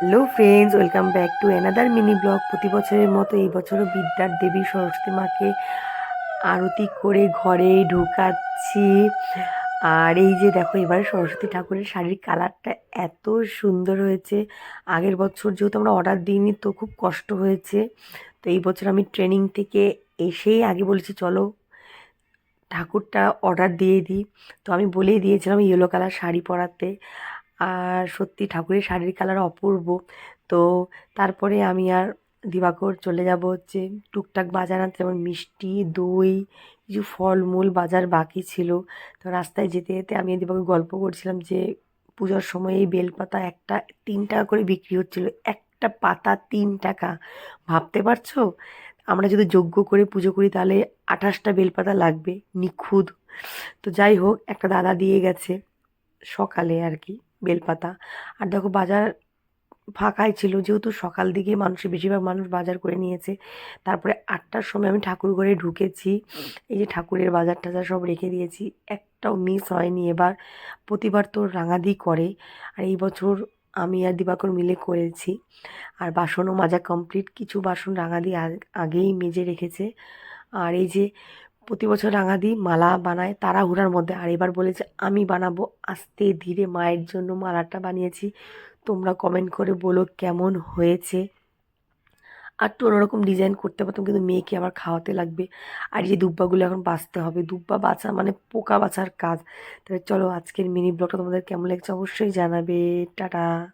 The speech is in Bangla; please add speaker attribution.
Speaker 1: Hello friends welcome back to another mini blog প্রতি বছরের মতো এই বছরও বিদ্যার দেবী সরস্বতী মাকে আরতি করে ঘরে ঢুকাচ্ছি। আর এই যে দেখো, এবারে সরস্বতী ঠাকুরের শাড়ির কালারটা এত সুন্দর হয়েছে। আগের বছর যেহেতু আমরা অর্ডার দিইনি, তো খুব কষ্ট হয়েছে। তো এই বছর আমি ট্রেনিং থেকে এসেই আগে বলেছি, চলো ঠাকুরটা অর্ডার দিয়ে দিই। তো আমি বলেই দিয়েছিলাম ইয়েলো কালার শাড়ি পরাতে। আর সত্যি ঠাকুরের শাড়ির কালার অপূর্ব। তো তারপরে আমি আর দিবাকর চলে যাব হচ্ছে টুকটাক বাজার আনতে। যেমন মিষ্টি, দই, কিছু ফলমূল বাজার বাকি ছিল। তো রাস্তায় যেতে যেতে আমি দিবাকর গল্প করছিলাম যে পুজোর সময় এই বেলপাতা একটা তিন টাকা করে বিক্রি হচ্ছিল। একটা পাতা তিন টাকা। ভাবতে পারছ? আমরা যদি যোগ্য করে পুজো করি তাহলে আঠাশটা বেলপাতা লাগবে। নিখুঁত। তো যাই হোক, একটা দাদা দিয়ে গেছে সকালে আর কি। বেলপাতা। আর দেখো বাজার ফাঁকাই ছিল, যেহেতু সকাল দিকে মানুষের বেশিরভাগ মানুষ বাজার করে নিয়েছে। তারপরে আটটার সময় আমি ঠাকুর ঘরে ঢুকেছি। এই যে ঠাকুরের বাজার টাজার সব রেখে দিয়েছি। একটাও মিস হয়নি এবার। প্রতিবার তো রাঙাদি করে। আর এই বছর আমি আর দিবাকর মিলে করেছি। আর বাসনও মাজা কমপ্লিট কিছু বাসন রাঙাদি আগ- আগেই মেজে রেখেছে। আর এই যে প্রতি বছর রাঙাদি, মালা বানায় তাড়াহুড়ার মধ্যে। আর এবার বলেছে, আমি বানাবো। আস্তে ধীরে মায়ের জন্য মালাটা বানিয়েছি। তোমরা কমেন্ট করে বলো কেমন হয়েছে। আর তো অন্যরকম ডিজাইন করতে পারতাম, কিন্তু মেয়েকে আবার খাওয়াতে লাগবে। আর যে দুব্বাগুলো এখন বাঁচতে হবে। দুব্বা বাছা মানে পোকা বাছার কাজ। তাহলে চলো আজকের মিনি ব্লগটা তোমাদের কেমন লাগছে অবশ্যই জানাবে। টাটা।